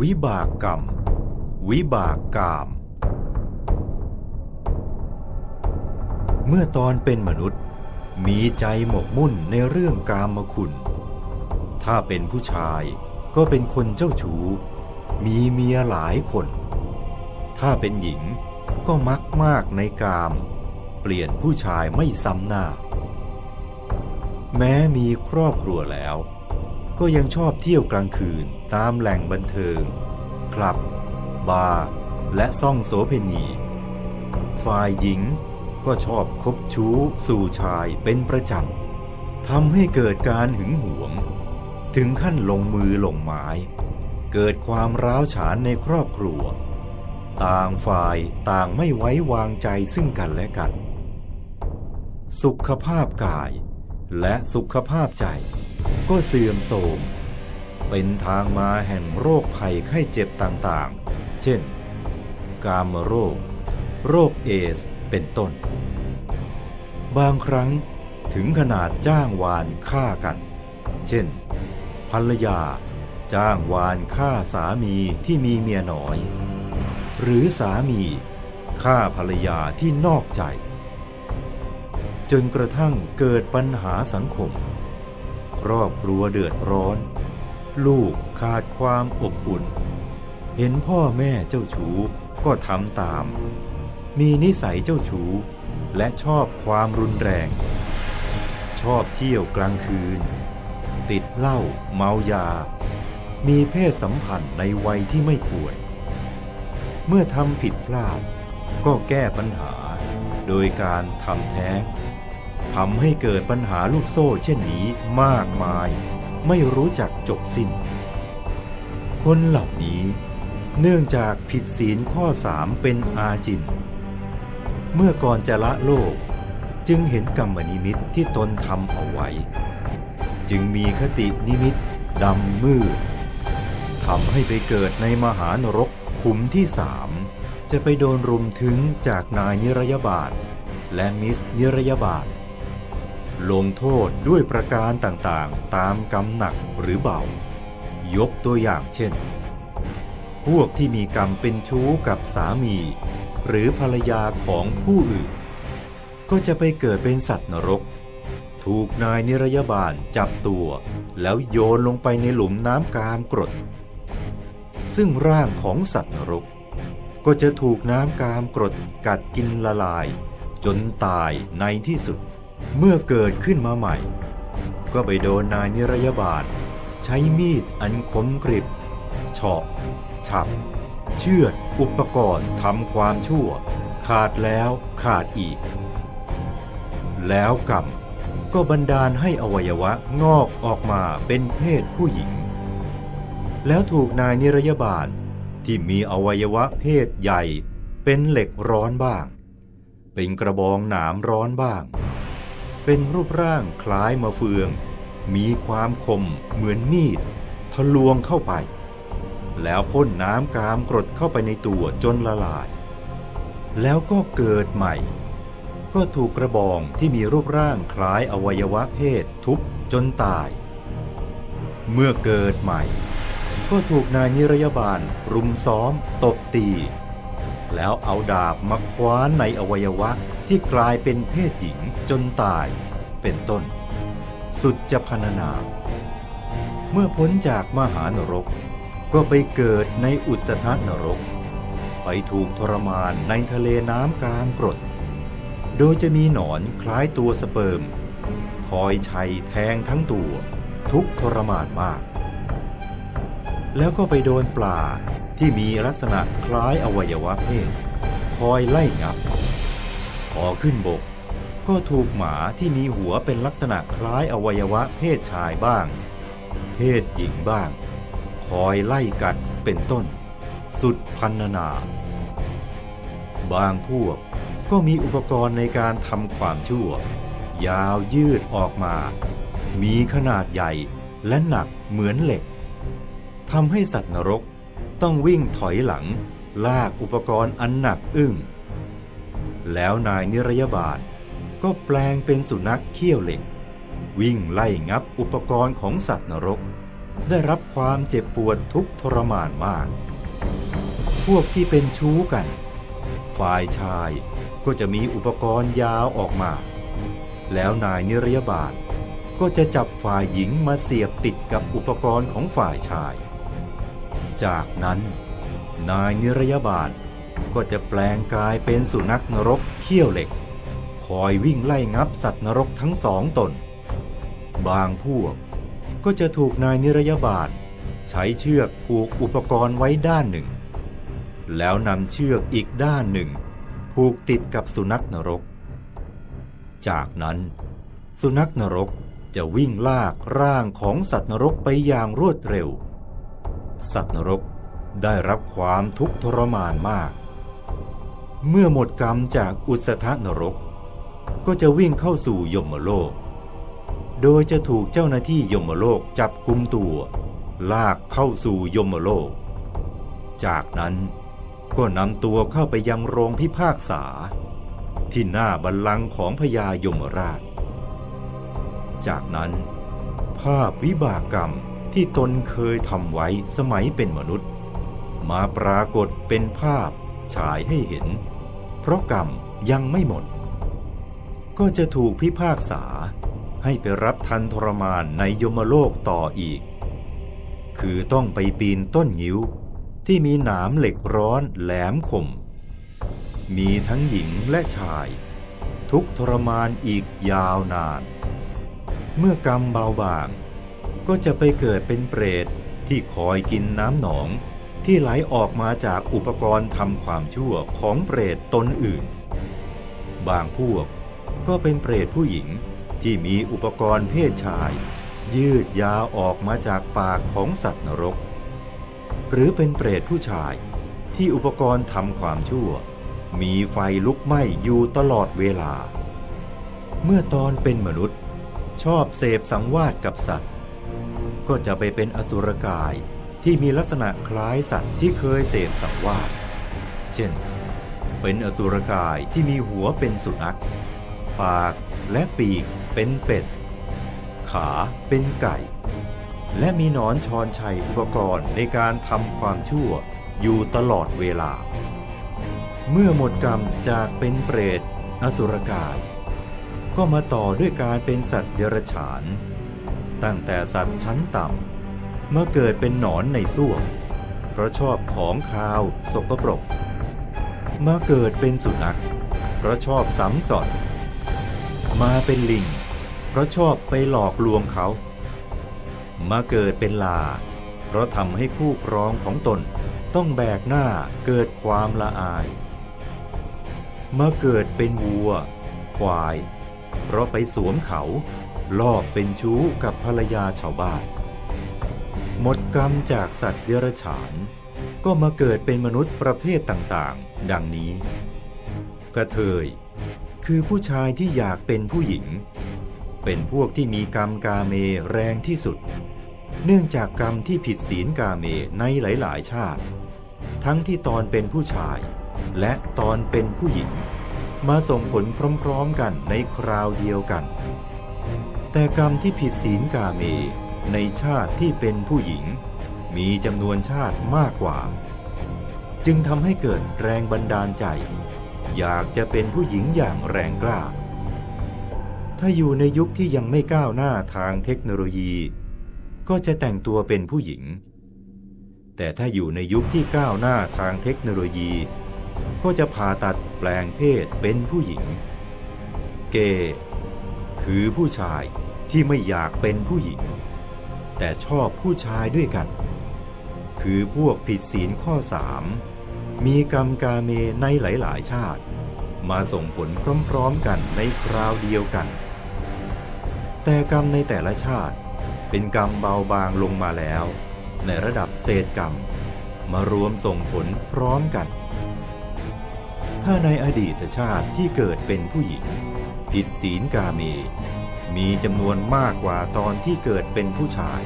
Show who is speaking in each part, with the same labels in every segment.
Speaker 1: วิบากกรรม วิบากกาม เมื่อตอนเป็นมนุษย์ มีใจหมกมุ่นในเรื่องกามคุณ ถ้าเป็นผู้ชายก็เป็นคนเจ้าชู้ มีเมียหลายคน ถ้าเป็นหญิงก็มักมากในกาม เปลี่ยนผู้ชายไม่ซ้ำหน้า แม้มีครอบครัวแล้ว ก็ยังชอบเที่ยวกลางคืนตามแหล่งบันเทิง คลับ บาร์ และซ่องโสเพณี ฝ่ายหญิงก็ชอบคบชู้สู่ชายเป็นประจำทำให้เกิดการหึงหวง ถึงขั้นลงมือลงไม้เกิดความร้าวฉานในครอบครัว ต่างฝ่ายต่างไม่ไว้วางใจซึ่งกันและกัน สุขภาพกายและสุขภาพใจ ก็เสื่อมโทรมเป็นทางมาแห่งโรคภัยไข้เจ็บต่างๆ เช่น กามโรค โรคเอส เป็นต้น บางครั้งถึงขนาดจ้างวานฆ่ากัน เช่น ภรรยาจ้างวานฆ่าสามีที่มีเมียน้อย หรือสามีฆ่าภรรยาที่นอกใจ จนกระทั่งเกิดปัญหาสังคม ครอบครัวเดือดร้อน ลูกขาดความอบอุ่น เห็นพ่อแม่เจ้าชู้ก็ทำตาม มีนิสัยเจ้าชู้และชอบความรุนแรง ชอบเที่ยวกลางคืน ติดเหล้าเมายา มีเพศสัมพันธ์ในวัยที่ไม่ควร เมื่อทำผิดพลาดก็แก้ปัญหาโดยการทำแท้ง ทำให้เกิดปัญหาลูกโซ่เช่นนี้มากมาย ไม่รู้จักจบสิ้น คนเหล่านี้ เนื่องจากผิดศีลข้อสามเป็นอาจิน เมื่อก่อนจะละโลกจึงเห็นกรรมนิมิตที่ตนทำเอาไว้ จึงมีคตินิมิตดำมืดทำให้ไปเกิดในมหานรกขุมที่สามจะไปโดนรุมถึงจากนายนิรยาบาลและมิสนิรยาบาล ลงโทษด้วยประการต่างๆ ตามกรรมหนักหรือเบา ยกตัวอย่างเช่น พวกที่มีกรรมเป็นชู้กับสามี หรือภรรยาของผู้อื่น ก็จะไปเกิดเป็นสัตว์นรก ถูกนายนิรยาบาลจับตัว แล้วโยนลงไปในหลุมน้ำกามกรด ซึ่งร่างของสัตว์นรก ก็จะถูกน้ำกามกรดกัดกินละลาย จนตายในที่สุด เมื่อเกิดขึ้นมาใหม่ ก็ไปโดนนายนิรยาบาลใช้มีดอันคมกริบเฉาะฉับ เชือด อุปกรณ์ทำความชั่ว ขาดแล้วขาดอีก แล้วกรรมก็บันดาลให้อวัยวะงอกออกมาเป็นเพศผู้หญิง แล้วถูกนายนิรยาบาลที่มีอวัยวะเพศใหญ่เป็นเหล็กร้อนบ้าง เป็นกระบองหนามร้อนบ้าง เป็นรูปร่างคล้ายมะเฟือง มีความคมเหมือนมีด ทะลวงเข้าไป แล้วพ่นน้ำกามกรดเข้าไปในตัวจนละลาย แล้วก็เกิดใหม่ ก็ถูกกระบองที่มีรูปร่างคล้ายอวัยวะเพศทุบจนตาย เมื่อเกิดใหม่ ก็ถูกนายนิรยาบาลรุมซ้อม ตบตี แล้วเอาดาบมาคว้านในอวัยวะที่กลายเป็นเพศหญิง จนตายเป็นต้น สุดจะพรรณนา เมื่อพ้นจากมหานรกก็ไปเกิดในอุสธนรก ไปถูกทรมานในทะเลน้ำกลามกรด โดยจะมีหนอนคล้ายตัวสเปิร์ม คอยชัยแทงทั้งตัว ทุกทรมานมาก แล้วก็ไปโดนปลาที่มีลักษณะคล้ายอวัยวะเพศ คอยไล่งับพอขึ้นบก ก็ถูกหมาที่มีหัวเป็นลักษณะคล้ายอวัยวะเพศชายบ้าง เพศหญิงบ้าง คอยไล่กัดเป็นต้น สุดพันนา บางพวกก็มีอุปกรณ์ในการทำความชั่ว ยาวยืดออกมา มีขนาดใหญ่และหนักเหมือนเหล็กทำให้สัตว์นรกต้องวิ่งถอยหลัง ลากอุปกรณ์อันหนักอึ้ง แล้วนายนิรยาบาล ก็แปลงเป็นสุนัขเขี้ยวเหล็ก วิ่งไล่งับอุปกรณ์ของสัตว์นรก ได้รับความเจ็บปวดทุกทรมานมาก พวกที่เป็นชู้กัน ฝ่ายชายก็จะมีอุปกรณ์ยาวออกมา แล้วนายนิรยาบาลก็จะจับฝ่ายหญิงมาเสียบติดกับอุปกรณ์ของฝ่ายชาย จากนั้น นายนิรยาบาลก็จะแปลงกายเป็นสุนัขนรกเขี้ยวเหล็ก อยวิ่งไล่งับสัตว์นรกทั้งสองตน บางพวกก็จะถูกนายนิรยาบาลใช้เชือกผูกอุปกรณ์ไว้ด้านหนึ่ง แล้วนำเชือกอีกด้านหนึ่ง ผูกติดกับสุนัขนรก จากนั้น สุนัขนรกจะวิ่งลากร่างของสัตว์นรกไปอย่างรวดเร็ว สัตว์นรกได้รับความทุกข์ทรมานมาก เมื่อหมดกรรมจากอุสธนรก ก็จะวิ่งเข้าสู่ยมโลก โดยจะถูกเจ้าหน้าที่ยมโลกจับกุมตัว ลากเข้าสู่ยมโลก จากนั้นก็นำตัวเข้าไปยังโรงพิพากษา ที่หน้าบัลลังก์ของพญายมราช จากนั้น ภาพวิบากกรรมที่ตนเคยทำไว้สมัยเป็นมนุษย์ มาปรากฏเป็นภาพฉายให้เห็น เพราะกรรมยังไม่หมด ก็จะถูกพิพากษาให้ไปรับทันทรมานในยมโลกต่ออีก คือต้องไปปีนต้นงิ้ว ที่มีหนามเหล็กร้อนแหลมคม มีทั้งหญิงและชาย ทุกทรมานอีกยาวนาน เมื่อกรรมเบาบางก็จะไปเกิดเป็นเปรตที่คอยกินน้ำหนองที่ไหลออกมาจากอุปกรณ์ทำความชั่วของเปรตตนอื่น บางพวก ก็เป็นเปรตผู้หญิงที่มีอุปกรณ์เพศชาย ยืดยาวออกมาจากปากของสัตว์นรก หรือเป็นเปรตผู้ชายที่อุปกรณ์ทำความชั่ว มีไฟลุกไหม้อยู่ตลอดเวลา เมื่อตอนเป็นมนุษย์ ชอบเสพสังวาสกับสัตว์ ก็จะไปเป็นอสุรกายที่มีลักษณะคล้ายสัตว์ที่เคยเสพสังวาสเช่น เป็นอสุรกายที่มีหัวเป็นสุนัข ปากและปีกเป็นเป็ด ขาเป็นไก่ และมีหนอนชอนชัยอุปกรณ์ในการทำความชั่วอยู่ตลอดเวลา เมื่อหมดกรรมจากเป็นเปรต อสุรกาย ก็มาต่อด้วยการเป็นสัตว์เดรัจฉาน ตั้งแต่สัตว์ชั้นต่ำมาเกิดเป็นหนอนในส้วมเพราะชอบของคาวสกปรกมาเกิดเป็นสุนัขเพราะชอบซ้ำสอน มาเป็นลิง เพราะชอบไปหลอกลวงเขา มาเกิดเป็นลา เพราะทำให้คู่ครองของตนต้องแบกหน้าเกิดความละอาย มาเกิดเป็นวัว ควาย เพราะไปสวมเขาลอบเป็นชู้กับภรรยาชาวบ้าน หมดกรรมจากสัตว์เดรัจฉาน ก็มาเกิดเป็นมนุษย์ประเภทต่างๆ ดังนี้ กระเทย คือผู้ชายที่อยากเป็นผู้หญิง เป็นพวกที่มีกรรมกาเมแรงที่สุด เนื่องจากกรรมที่ผิดศีลกาเมในหลาย ๆ ชาติ ทั้งที่ตอนเป็นผู้ชาย และตอนเป็นผู้หญิง มาส่งผลพร้อม ๆ กันในคราวเดียวกัน แต่กรรมที่ผิดศีลกาเมในชาติที่เป็นผู้หญิง มีจำนวนชาติมากกว่า จึงทำให้เกิดแรงบันดาลใจ อยากจะเป็นผู้หญิงอย่างแรงกล้า ถ้าอยู่ในยุคที่ยังไม่ก้าวหน้าทางเทคโนโลยี ก็จะแต่งตัวเป็นผู้หญิง แต่ถ้าอยู่ในยุคที่ก้าวหน้าทางเทคโนโลยี ก็จะผ่าตัดแปลงเพศเป็นผู้หญิง เกย์คือผู้ชายที่ไม่อยากเป็นผู้หญิง แต่ชอบผู้ชายด้วยกัน คือพวกผิดศีลข้อสาม มีกรรมกาเมในหลาย ๆ ชาติ มาส่งผลพร้อม ๆ กันในคราวเดียวกัน แต่กรรมในแต่ละชาติ เป็นกรรมเบาบางลงมาแล้ว ในระดับเศษกรรม มารวมส่งผลพร้อมกัน ถ้าในอดีตชาติที่เกิดเป็นผู้หญิง ผิดศีลกาเม มีจำนวนมากกว่าตอนที่เกิดเป็นผู้ชาย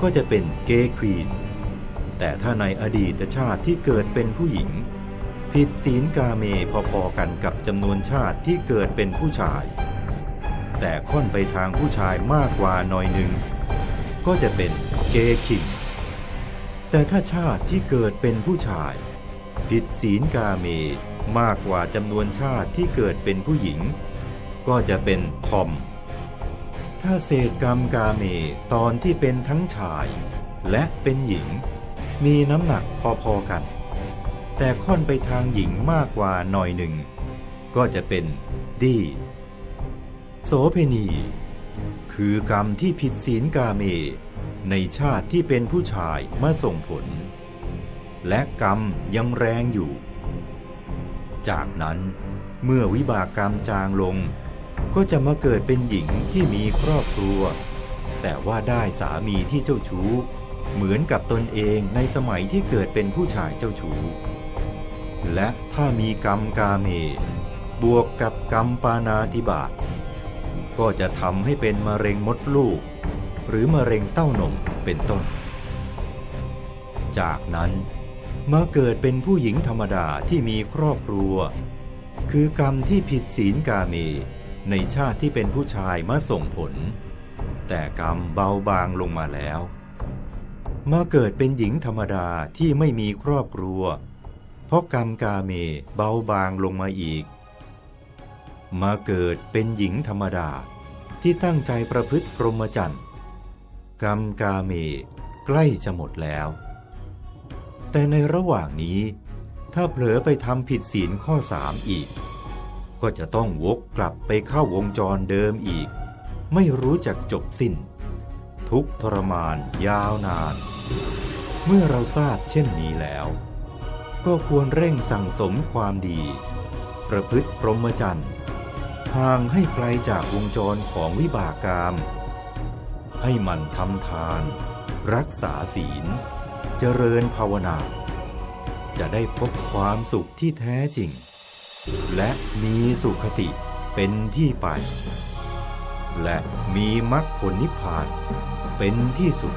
Speaker 1: ก็จะเป็นเกย์ควีน แต่ถ้าในอดีตชาติที่เกิดเป็นผู้หญิง ผิดศีลกาเมพอๆกันกับจำนวนชาติที่เกิดเป็นผู้ชาย แต่ค่อนไปทางผู้ชายมากกว่าหน่อยหนึ่ง ก็จะเป็นเกขิงแต่ถ้าชาติที่เกิดเป็นผู้ชาย ผิดศีลกาเมมากกว่าจำนวนชาติที่เกิดเป็นผู้หญิง ก็จะเป็นทอม ถ้าเศษกรรมกาเมตอนที่เป็นทั้งชาย และเป็นหญิง มีน้ำหนักพอๆกัน แต่ค่อนไปทางหญิงมากกว่าหน่อยหนึ่ง ก็จะเป็นดีโสเพณี คือกรรมที่ผิดศีลกาเม ในชาติที่เป็นผู้ชายมาส่งผล และกรรมยังแรงอยู่ จากนั้นเมื่อวิบากกรรมจางลง ก็จะมาเกิดเป็นหญิงที่มีครอบครัว แต่ว่าได้สามีที่เจ้าชู้ เหมือนกับตนเองในสมัยที่เกิดเป็นผู้ชายเจ้าชู้ และถ้ามีกรรมกาเม บวกกับกรรมปานาธิบาตก็จะทำให้เป็นมะเร็งมดลูก หรือมะเร็งเต้านมเป็นต้น จากนั้นมาเกิดเป็นผู้หญิงธรรมดาที่มีครอบครัว คือกรรมที่ผิดศีลกาเม ในชาติที่เป็นผู้ชายมาส่งผล แต่กรรมเบาบางลงมาแล้ว มาเกิดเป็นหญิงธรรมดาที่ไม่มีครอบครัว เพราะกรรมกาเมเบาบางลงมาอีก มาเกิดเป็นหญิงธรรมดาที่ตั้งใจประพฤติพรหมจรรย์กรรมกาเมใกล้จะหมดแล้ว แต่ในระหว่างนี้ ถ้าเผลอไปทำผิดศีลข้อสามอีก ก็จะต้องวกกลับไปเข้าวงจรเดิมอีก ไม่รู้จักจบสิ้น ทุกทรมานยาวนาน เมื่อเราทราบเช่นนี้แล้ว ก็ควรเร่งสั่งสมความดี ประพฤติพรหมจรรย์ห่างให้ไกลจากวงจรของวิบากกรรม ให้มันทำทาน รักษาศีล เจริญภาวนา จะได้พบความสุขที่แท้จริง และมีสุขติเป็นที่ไป และมีมรรคผลนิพพาน เป็นที่สุด